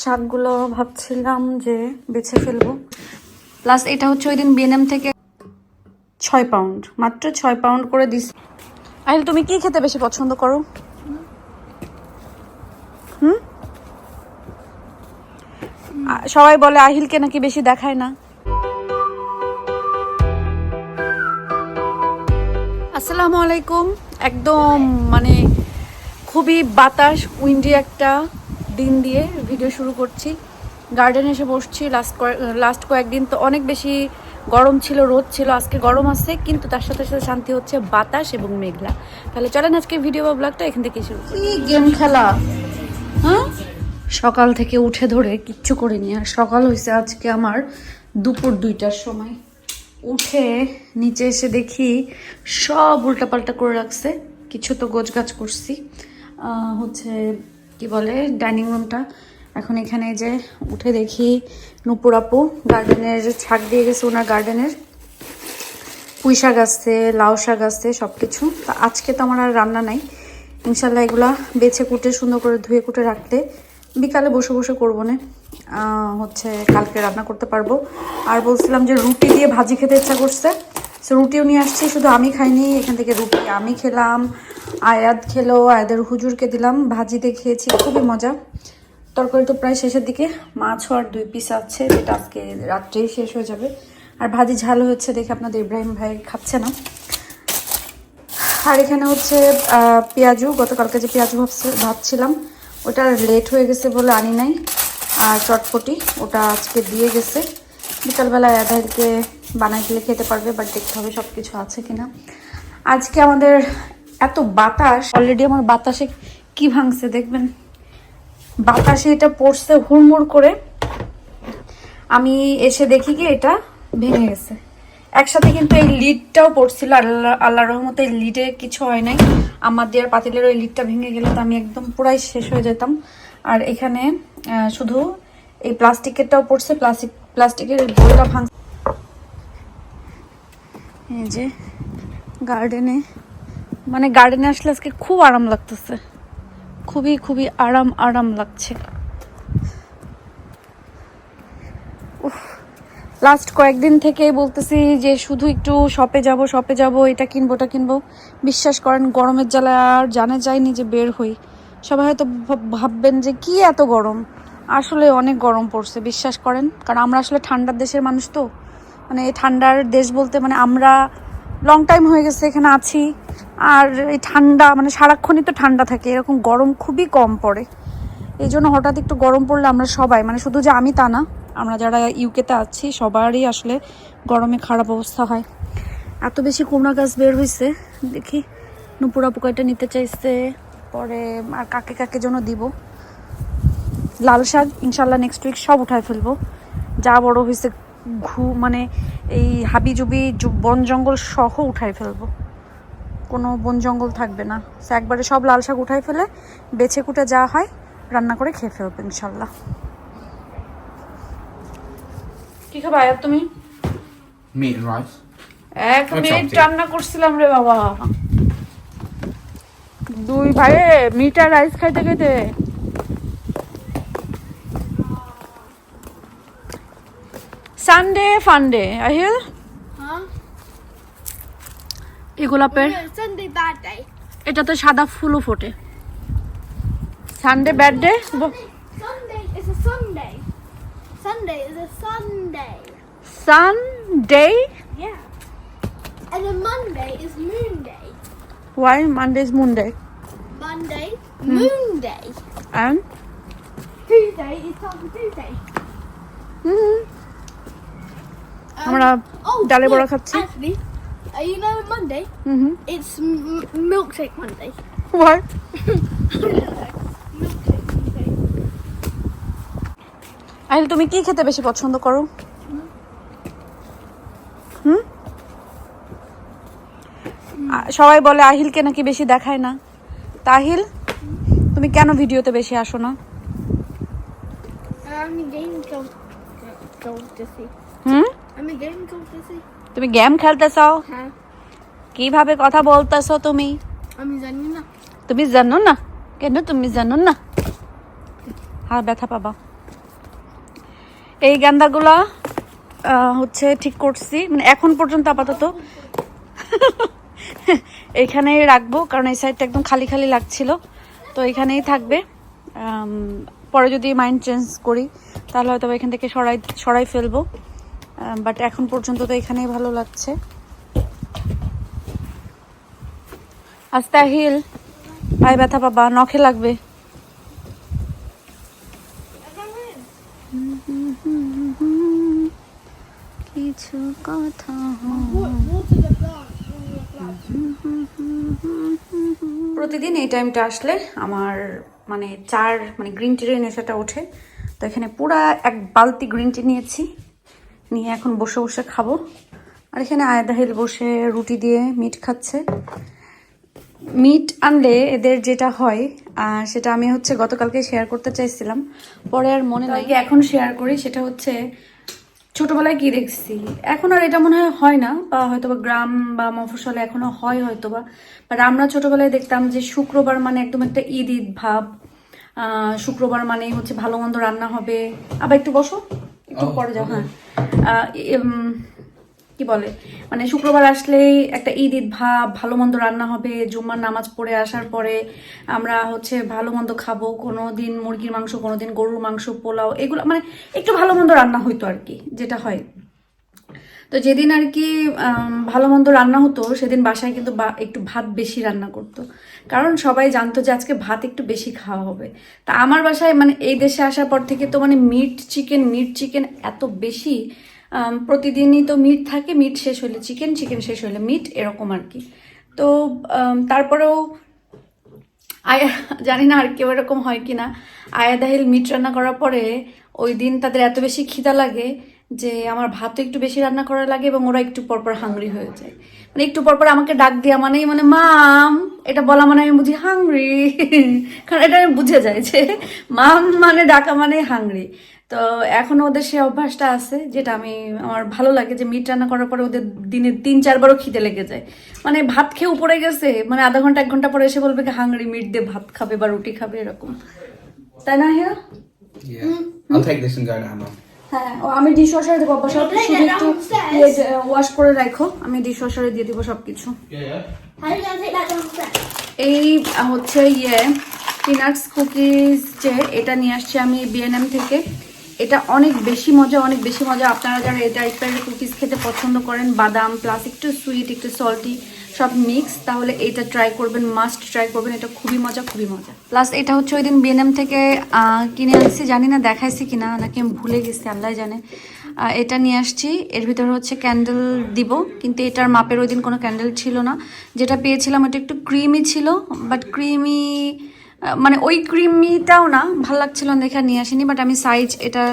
শাকগুলো ভাবছিলাম যে বেছে ফেলব। প্লাস এটা হচ্ছে ওই দিন বিএনএম থেকে ছয় পাউন্ড মাত্র ছয় পাউন্ড করে দিস আহিল তুমি কি খেতে বেশি পছন্দ করো? হুম? সবাই বলে আহিলকে নাকি বেশি দেখায় না। আসসালামু আলাইকুম। একদম মানে খুবই বাতাস, উইন্ডি একটা। দিন দিয়ে ভিডিও শুরু করছি। গার্ডেনে এসে বসছি। লাস্ট লাস্ট কয়েকদিন তো অনেক বেশি গরম ছিল রোদ ছিল আজকে গরম আছে কিন্তু তার সাথে সাথে শান্তি হচ্ছে বাতাস এবং মেঘলা। তাহলে চলেন আজকে ভিডিও বা ব্লগটা এখান থেকে শুরু গেম খেলা। হ্যাঁ? সকাল থেকে উঠে ধরে কিচ্ছু করিনি আর সকাল হয়েছে আজকে আমার দুপুর দুইটার সময়। উঠে নিচে এসে দেখি সব উল্টাপাল্টা করে রাখছে। কিছু তো গোছগাছ করছি। হচ্ছে কি বলে, ডাইনিং রুমটা। এখন এখানে যে উঠে দেখি নুপুর আপু, গার্ডেনের ছাক দিয়ে গেছে ওনার গার্ডেনের। পুঁই শাক আছে লাউ শাক আছে সব কিছু তা আজকে তো আমার আর রান্না নাই। ইনশাল্লাহ এগুলা বেছে কুটে, সুন্দর করে ধুয়ে কুটে রাখলে বিকালে বসে বসে করব না। হচ্ছে কালকে রান্না করতে পারব। আর বলছিলাম যে রুটি দিয়ে ভাজি খেতে ইচ্ছা করছে। সো রুটিও নিয়ে আসছি, শুধু আমি খাইনি, এখান থেকে রুটি আমি খেলাম। আয়াদ খেলো আয়াদের হুজুরকে দিলাম ভাজি দিয়ে খেয়েছি, খুবই মজা। তরকারি তো প্রায় শেষের দিকে মাছও আর দুই পিস আছে, যেটা আজকে রাত্রেই শেষ হয়ে যাবে। আর ভাজি ঝাল হচ্ছে দেখে আপনাদের ইব্রাহিম ভাই খাচ্ছে না। আর এখানে হচ্ছে পেঁয়াজু, গতকালকে যে পেঁয়াজু ভাবছি ভাবছিলাম, ওটা লেট হয়ে গেছে বলে আনি নাই। আর চটপটি, ওটা আজকে দিয়ে গেছে। বিকালবেলা আধারকে বানাই দিলে খেতে পারবে বাট দেখতে হবে সব কিছু আছে কিনা। আজকে আমাদের এত বাতাস। অলরেডি আমার বাতাসে কি ভাঙছে দেখবেন? বাতাসে এটা পড়ছে হুড়মুড় করে। আমি এসে দেখি কি এটা ভেঙে গেছে। একসাথে কিন্তু এই লিডটাও পড়ছিল আল্লাহ আল্লাহ রহমতে এই লিডে কিছু হয় নাই। আমার দেওয়ার পাতিলের ওই লিডটা ভেঙে গেলে তো আমি একদম পুরাই শেষ হয়ে যেতাম। আর এখানে শুধু এই প্লাস্টিকেরটাও পড়ছে প্লাস্টিক প্লাস্টিকের এই বোলটা ভাঙ এই যে গার্ডেনে মানে গার্ডেনে আসলে আজকে খুব আরাম লাগতেছে। খুবই খুবই আরাম আরাম লাগছে। লাস্ট কয়েকদিন থেকে বলতেছি যে শুধু একটু শপে যাব শপে যাব, এটা কিনবো, ওটা কিনবো। বিশ্বাস করেন, গরমের জ্বালায় আর জানা যায়নি যে বের হই। সবাই হয়তো ভাব- ভাববেন যে কি এত গরম? আসলে অনেক গরম পড়ছে, বিশ্বাস করেন। কারণ আমরা আসলে ঠান্ডার দেশের মানুষ তো। মানে ঠান্ডার দেশ বলতে মানে আমরা লং টাইম হয়ে গেছে এখানে আছি। আর এই ঠান্ডা মানে সারাক্ষণই তো ঠান্ডা থাকে, এরকম গরম খুবই কম পড়ে। এই জন্য হঠাৎ একটু গরম পড়লে আমরা সবাই মানে শুধু যে আমি তা না, আমরা যারা ইউকেতে আছি, সবারই আসলে গরমে খারাপ অবস্থা হয়। এত বেশি কুমড়া গাছ বের হয়েছে দেখি নুপুরা পোকাটা নিতে চাইছে, পরে আর কাকে কাকে জন্য দিব। লাল শাক, ইনশাল্লাহ নেক্সট উইক সব উঠায় ফেলব। যা বড় হয়েছে ঘু মানে এই হাবিজুবি বন জঙ্গল সহ উঠায় ফেলব। কোনো বন জঙ্গল থাকবে না। সো একবারে সব লাল শাক উঠাই ফেলে বেছে কুটে যা হয় রান্না করে খেয়ে ফেলব ইনশাল্লাহ। কি খাবা আয়াত তুমি? And rice. এক মিনিট রান্না করছিলাম রে বাবা। দুই ভাইয়ে মিট আর রাইস খাইতে খাইতে। Sunday fun day Ahil Huh? এই গোলাপের Sunday bad day. এটাতে সাদা ফুলও ফোটে Sunday bad day Sunday is a Sunday. Sunday is a Sunday. Sunday Yeah. And then Monday is Moon Day. Why Monday is moon day Monday, hmm. Moon Day. And Tuesday is Taco Tuesday. Um, আমরা ডালে বড়া খাচ্ছি। uh, you know Monday? Hmm It's m- milkshake Monday. Ahil তুমি কি খেতে বেশি পছন্দ করো? হুম? সবাই বলে আহিলকে নাকি বেশি দেখায় না। তাহিল তুমি কেন ভিডিওতে বেশি আসো না? I'm go to see. তুমি গেম খেলতেছো হ্যাঁ। কীভাবে কথা বলতেছো তুমি? আমি জানি না। তুমি জানো না? কেন তুমি জানো না? হ্যাঁ ব্যথা পাবা। এই গান্দাগুলা হচ্ছে ঠিক করছি। মানে এখন পর্যন্ত আপাতত এখানেই রাখব কারণ এই সাইডটা একদম খালি খালি লাগছিল। তো এখানেই থাকবে। পরে যদি মাইন্ড চেঞ্জ করি তাহলে হয়তো এখান থেকে সরাই সরাই ফেলব। বাট এখন পর্যন্ত তো এখানেই ভালো লাগছে। আস্তে হিল পায়ে ব্যথা পাবা নখে লাগবে। কিছু কথা. প্রতিদিন এই টাইমটা আসলে আমার মানে চার মানে গ্রিন টির নেশাটা ওঠে। তো এখানে পুরা এক বালতি গ্রিন টি নিয়েছি। নিয়ে এখন বসে বসে খাব। আর এখানে আয়দা আয়দাহিল বসে রুটি দিয়ে মিট খাচ্ছে। মিট আনলে এদের যেটা হয় সেটা আমি হচ্ছে গতকালকে শেয়ার করতে চাইছিলাম। পরে আর মনে লাগে এখন শেয়ার করি, সেটা হচ্ছে ছোটবেলায় কি দেখছি? এখন আর এটা মনে হয় হয় না, বা হয়তো বা গ্রাম বা মফসলে এখনও হয় হয়তো বা বাট আমরা ছোটবেলায় দেখতাম যে শুক্রবার মানে একদম একটা ঈদ ঈদ ভাব। শুক্রবার মানেই হচ্ছে ভালো মন্দ রান্না হবে। আবার একটু বসো। একটু পরে যাও হ্যাঁ। কি বলে? মানে শুক্রবার আসলেই একটা ঈদ ঈদ ভাব ভালো মন্দ রান্না হবে জুম্মার নামাজ পড়ে আসার পরে আমরা হচ্ছে ভালো মন্দ খাব কোনো দিন মুরগির মাংস কোনো দিন গরুর মাংস পোলাও এগুলো মানে একটু ভালো মন্দ রান্না হইতো আর কি যেটা হয়। তো যেদিন আর কি ভালো মন্দ রান্না হতো, সেদিন বাসায় কিন্তু একটু ভাত বেশি রান্না করতো। কারণ সবাই জানতো যে আজকে ভাত একটু বেশি খাওয়া হবে। তা আমার বাসায় মানে এই দেশে আসার পর থেকে তো মানে মিট চিকেন মিট চিকেন এত বেশি প্রতিদিনই তো মিট থাকে মিট শেষ হলে চিকেন চিকেন শেষ হলে মিট এরকম আর কি। তো তারপরেও আয়া, জানি না আর কেউ এরকম হয় কিনা। আয়া দাহিল মিট রান্না করার পরে ওই দিন তাদের এত বেশি খিদা লাগে যে আমার ভাতও একটু বেশি রান্না করা লাগে এবং ওরা একটু পরপর হাংরি হয়ে যায়। মানে একটু পরপর আমাকে ডাক দেওয়া মানেই মানে মাম, এটা বলা মানে আমি বুঝি হাংরি কারণ এটা আমি বুঝে যাই যে, মাম মানে ডাকা মানে হাংরি তো এখনও ওদের সে অভ্যাসটা আছে, যেটা আমি, আমার ভালো লাগে যে মিট রান্না করার পরে ওদের দিনে তিন চারবারও খিদে লেগে যায়। মানে ভাত খেয়ে উপরে গেছে মানে আধা ঘণ্টা, এক ঘণ্টা পরে এসে বলবে কি হাংরি মিট দিয়ে ভাত খাবে বা রুটি খাবে, এরকম। তাই না, হিয়া? Yeah. I'll take this and go. হ্যাঁ ও আমি ডিশ ওয়াশারে দেবো বাবা সব কিছু শুধু একটু ওয়াশ করে রাখো আমি ডিশ ওয়াশারে দিয়ে দিব সব কিছু? এই হচ্ছে ইয়ে পিনাটস কুকিজ যে এটা নিয়ে আসছি আমি বিএনএম থেকে। এটা অনেক বেশি মজা, অনেক বেশি মজা। আপনারা যারা এই টাইপের কুকিজ খেতে পছন্দ করেন, বাদাম প্লাস একটু সুইট একটু সল্টি সব মিক্স তাহলে এটা ট্রাই করবেন মাস্ট ট্রাই করবেন। এটা খুবই মজা খুবই মজা। প্লাস এটা হচ্ছে ওই দিন বিএনএম থেকে কিনে আনছি। জানি না দেখাইছি কিনা, নাকি আমি ভুলে গেছি, আল্লাহ জানে। এটা নিয়ে আসছি। এর ভিতরে হচ্ছে ক্যান্ডেল দিব, কিন্তু এটার মাপের ওই দিন কোনো ক্যান্ডেল ছিল না। যেটা পেয়েছিলাম ওটা একটু ক্রিমি ছিল বাট ক্রিমি মানে ওই ক্রিমিটাও না, ভালো লাগছিল না দেখে নিয়ে আসিনি বাট আমি সাইজ এটা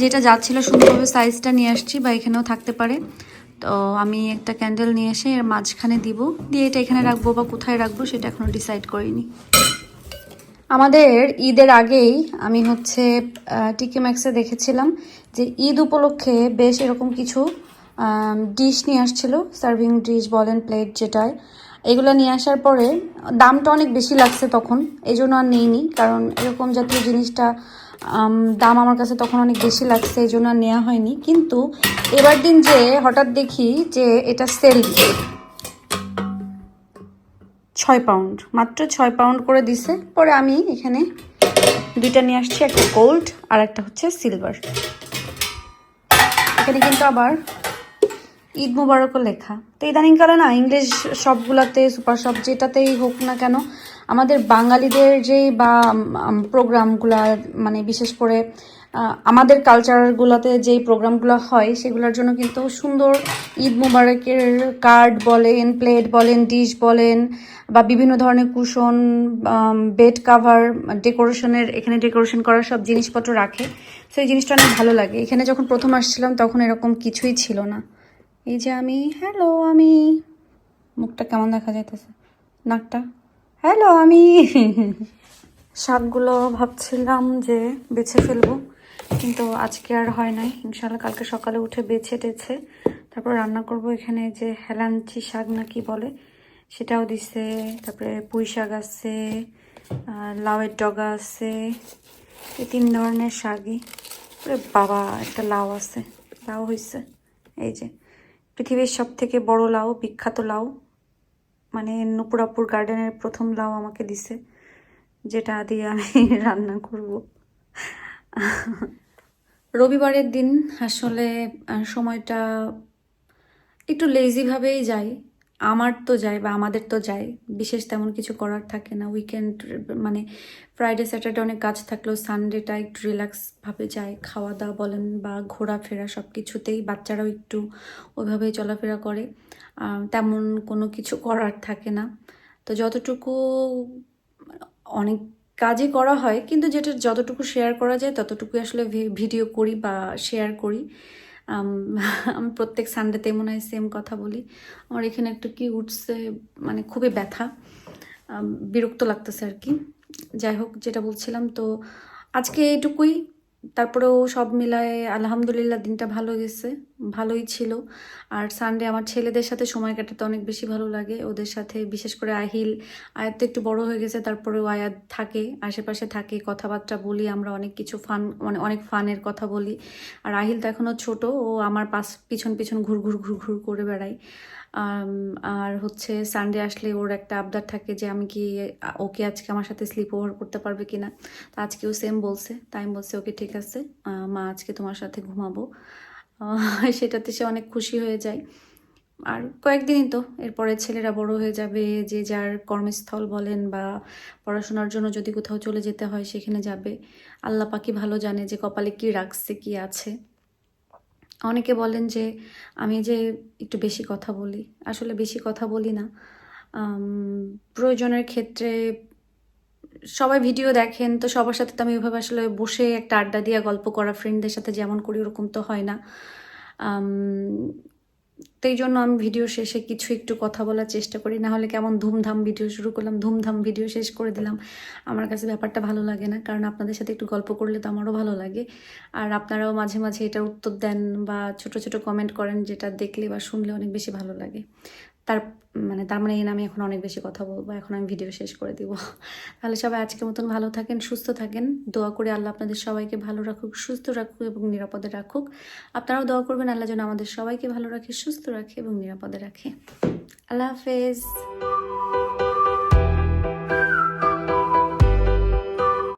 যেটা যাচ্ছিল সুন্দরভাবে সাইজটা নিয়ে আসছি বা এখানেও থাকতে পারে। তো আমি একটা ক্যান্ডেল নিয়ে এসে এর মাঝখানে দিব, দিয়ে এটা এখানে রাখব বা কোথায় রাখব সেটা এখনও ডিসাইড করিনি। আমাদের ঈদের আগেই আমি হচ্ছে টিকি ম্যাক্সে দেখেছিলাম যে ঈদ উপলক্ষে বেশ এরকম কিছু ডিশ নিয়ে আসছিল সার্ভিং ডিশ বলেন প্লেট যেটায়। এগুলো নিয়ে আসার পরে দামটা অনেক বেশি লাগছে তখন এই জন্য আর নেইনি। কারণ এরকম জাতীয় জিনিসটা দাম আমার কাছে তখন অনেক বেশি লাগছে এই জন্য আর নেওয়া হয়নি। কিন্তু এবার দিন যে হঠাৎ দেখি যে এটা সেল। ছয় পাউন্ড, মাত্র ছয় পাউন্ড করে দিছে। পরে আমি এখানে দুইটা নিয়ে আসছি, একটা গোল্ড আর একটা হচ্ছে সিলভার। এখানে কিন্তু আবার ঈদ মুবারকও লেখা। তো ইদানিংকালে না ইংলিশ সবগুলাতে, সুপার শপ যেটাতেই হোক না কেন, আমাদের বাঙালিদের যে বা প্রোগ্রামগুলা মানে বিশেষ করে আমাদের কালচারগুলোতে যেই প্রোগ্রামগুলো হয়, সেগুলোর জন্য কিন্তু সুন্দর ঈদ মুবারকের কার্ড বলেন, প্লেট বলেন, ডিশ বলেন, বা বিভিন্ন ধরনের কুশন বেড কাভার, ডেকোরেশনের, এখানে ডেকোরেশন করার সব জিনিসপত্র রাখে। সেই জিনিসটা অনেক ভালো লাগে। এখানে যখন প্রথম আসছিলাম, তখন এরকম কিছুই ছিল না। এই যে আমি হ্যালো আমি। মুখটা কেমন দেখা যাইতেছে? নাকটা? হ্যালো আমি। শাকগুলো ভাবছিলাম যে বেছে ফেলব, কিন্তু আজকে আর হয় নাই। ইনশাল্লাহ কালকে সকালে উঠে বেছে টেছে। তারপর রান্না করব এখানে যে হেলাঞ্চি শাক না কি বলে, সেটাও দিছে। তারপরে পুঁই শাক আছে লাউয়ের ডগা আছে, এই তিন ধরনের শাকই। বাবা, একটা লাউ আছে, লাউ হয়েছে এই যে। পৃথিবীর সব থেকে বড় লাউ, বিখ্যাত লাউ মানে নুপুরাপুর গার্ডেনের প্রথম লাউ আমাকে দিছে, যেটা দিয়ে আমি রান্না করব। রবিবারের দিন আসলে সময়টা একটু লেজিভাবেই যাই। আমার তো যায় বা আমাদের তো যায় বিশেষ তেমন কিছু করার থাকে না। উইকেন্ড মানে ফ্রাইডে স্যাটারডে অনেক কাজ থাকলেও সানডেটা একটু রিল্যাক্সভাবে যায় খাওয়া দাওয়া বলেন বা ঘোরাফেরা সব কিছুতেই বাচ্চারাও একটু ওইভাবেই চলাফেরা করে। তেমন কোনো কিছু করার থাকে না। তো যতটুকু অনেক কাজই করা হয়, কিন্তু যেটা যতটুকু শেয়ার করা যায় ততটুকু আসলে ভিডিও করি বা শেয়ার করি। আম, প্রত্যেক সানডেতে মনে হয় সেম কথা বলি। আমার এখানে একটু কি উঠছে মানে খুবই ব্যথা বিরক্ত লাগতেছে আর কি। যাই হোক যেটা বলছিলাম তো আজকে এইটুকুই। তারপরেও সব মিলায় আলহামদুলিল্লাহ দিনটা ভালো গেছে, ভালোই ছিল। আর সানডে আমার ছেলেদের সাথে সময় কাটাতে অনেক বেশি ভালো লাগে। ওদের সাথে বিশেষ করে আহিল, আয়াত তো একটু বড় হয়ে গেছে, তারপরেও আয়াত থাকে, আশেপাশে থাকে, কথাবার্তা বলি, আমরা অনেক কিছু ফান মানে অনেক ফানের কথা বলি। আর আহিল তো এখনও ছোট, ও আমার পাশ, পিছন পিছন ঘুর ঘুর ঘুর ঘুর করে বেড়ায়। আর হচ্ছে সানডে আসলে ওর একটা আবদার থাকে যে আমি কি, ওকে আজকে আমার সাথে স্লিপ ওভার করতে পারবে কি কিনা? তো আজকেও সেম বলছে। তাই আমি বলছি, ওকে ঠিক আছে মা আজকে তোমার সাথে ঘুমাবো। সেটাতে সে অনেক খুশি হয়ে যায়। আর কয়েকদিনই তো, এরপরে ছেলেরা বড় হয়ে যাবে, যে যার কর্মস্থল বলেন বা পড়াশোনার জন্য যদি কোথাও চলে যেতে হয়, সেখানে যাবে। আল্লাহ পাকি ভালো জানে যে কপালে কি রাখছে, কি আছে। অনেকে বলেন যে, আমি যে একটু বেশি কথা বলি। আসলে বেশি কথা বলি না। প্রয়োজনের ক্ষেত্রে সবাই ভিডিও দেখেন, তো সবার সাথে তো আমি ওইভাবে আসলে বসে একটা আড্ডা দিয়ে গল্প করা ফ্রেন্ডদের সাথে যেমন করি, ওরকম তো হয় না। তো এই জন্য আমি ভিডিও শেষে কিছু একটু কথা বলার চেষ্টা করি। না হলে কেমন ধুমধাম ভিডিও শুরু করলাম, ধুমধাম ভিডিও শেষ করে দিলাম। আমার কাছে ব্যাপারটা ভালো লাগে না, কারণ আপনাদের সাথে একটু গল্প করলে তো আমারও ভালো লাগে। আর আপনারাও মাঝে মাঝে এটার উত্তর দেন বা ছোট ছোট কমেন্ট করেন, যেটা দেখলে বা শুনলে অনেক বেশি ভালো লাগে। তার মানে তার মানে এই নামে এখন অনেক বেশি কথা বলব, এখন আমি ভিডিও শেষ করে দিব। তাহলে সবাই আজকের মতন ভালো থাকেন, সুস্থ থাকেন। দোয়া করে আল্লাহ আপনাদের সবাইকে ভালো রাখুক, সুস্থ রাখুক এবং নিরাপদে রাখুক। আপনারাও দোয়া করবেন আল্লাহ যেন আমাদের সবাইকে ভালো রাখে, সুস্থ রাখে এবং নিরাপদে রাখে। আল্লাহ হাফেজ।